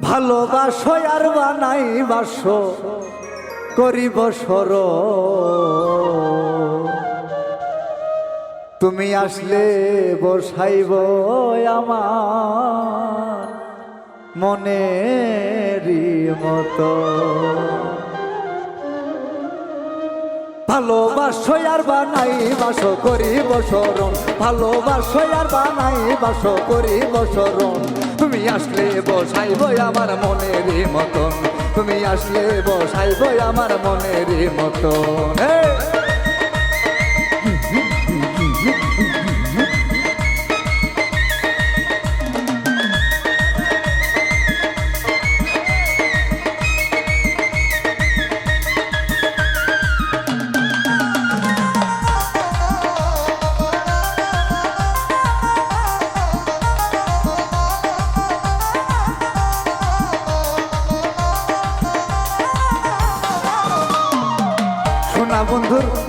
ভালোবাসো আর বানাই বাসো করিব সর। তুমি আসলে বসাইব আমার মনেরই মতো। ভালোবাসো আর বানাই, বাসো করি বসরণ। ভালোবাসো আর বানাই, বাসো করি বসরণ। তুমি আসলে বসাইব আমার মনের মতন। তুমি আসলে বসাইব আমার মনের মতন।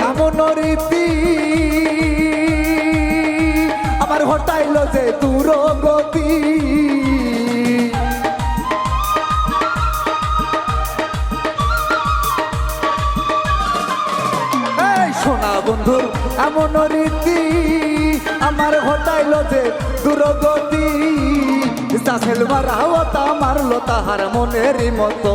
এমন রীতি আমার হটাইল যে দূর গতি এই শোনা বন্ধুর এমন রীতি আমার হটাইল যে দূরগতি। চাষেল মারাও তা মারলো তাহার মনের মতো।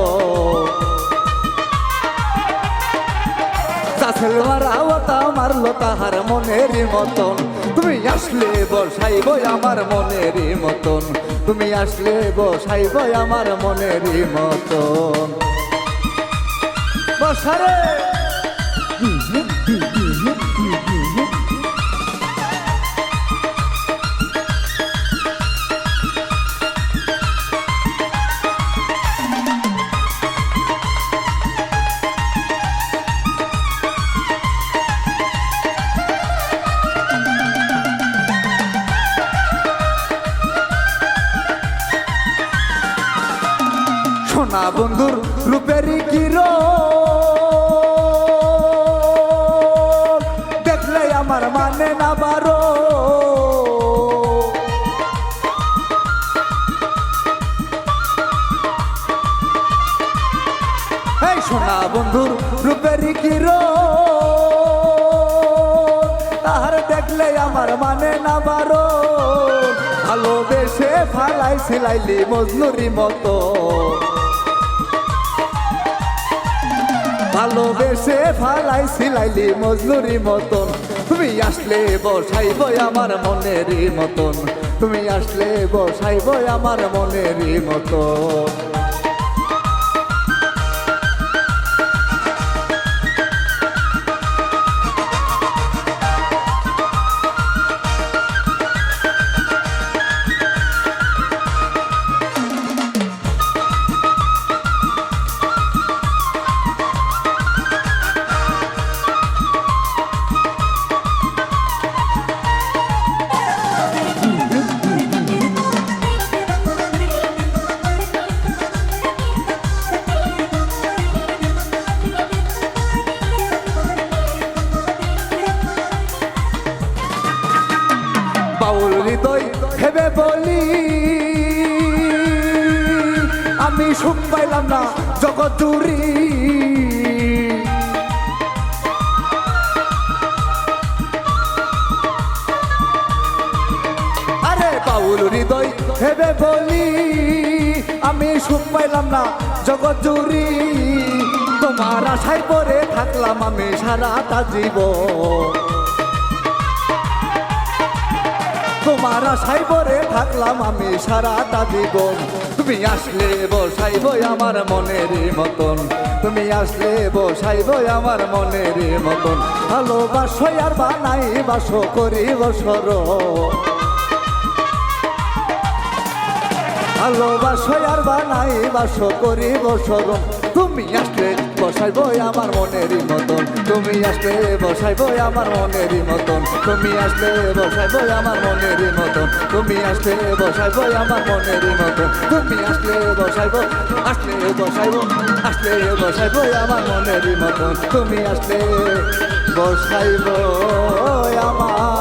চাষেল আওতা মারলো তাহার মনের মতন। তুমি আসলে বসাইব আমার মনের মতন। তুমি আসলে বসাইব আমার মনের মতন। বসারে! সোনা বন্ধুর রূপেরই কিরো দেখলে আমার মানে না বারো। সোনা বন্ধুর রূপেরই কিরো তাহার দেখলে আমার মানে না বারো। ভালোবেসে ফালাই, সিলাইলি মজনুরি মতো। ভালোবেসে ফালাই সিলাইলি মজুরি মতন। তুমি আসলে বসাইব আমার মনের মতন। তুমি আসলে বসাইব আমার মনের মতন। বাউল হৃদয় ভেবে বলি। আমি সুখ পাইলাম না জগৎ জুড়ি। আরে বাউল হৃদয় ভেবে বলি। আমি সুখ পাইলাম না জগৎ জুড়ি। তোমার আশায় পরে থাকলাম আমি সারাটা জীবন। তোমার আশায় পরে থাকলাম আমি সারা সারাটা জীবন। তুমি আসলে বসাইব আমার মনের মতন। তুমি আসলে বসাইব আমার মনের মতন। ভালোবাসো আর বানাই বাসো করি বসর ভালোবাসো আর বানাই বাসো করি বসর তুমি আসলে বসাইব আমার মনের মতন। তুমি আসলে বসাইব আমার মনের মতন। তুমি আসলে বসাইব আমার মনের মতন। তুমি আসলে বসাইব আমার মনের মতন। তুমি আসলে বসাইব, আসলে বসাইবো, আসলে বসাইব আমার মনের মতন। তুমি আসলে বসাইবো আমার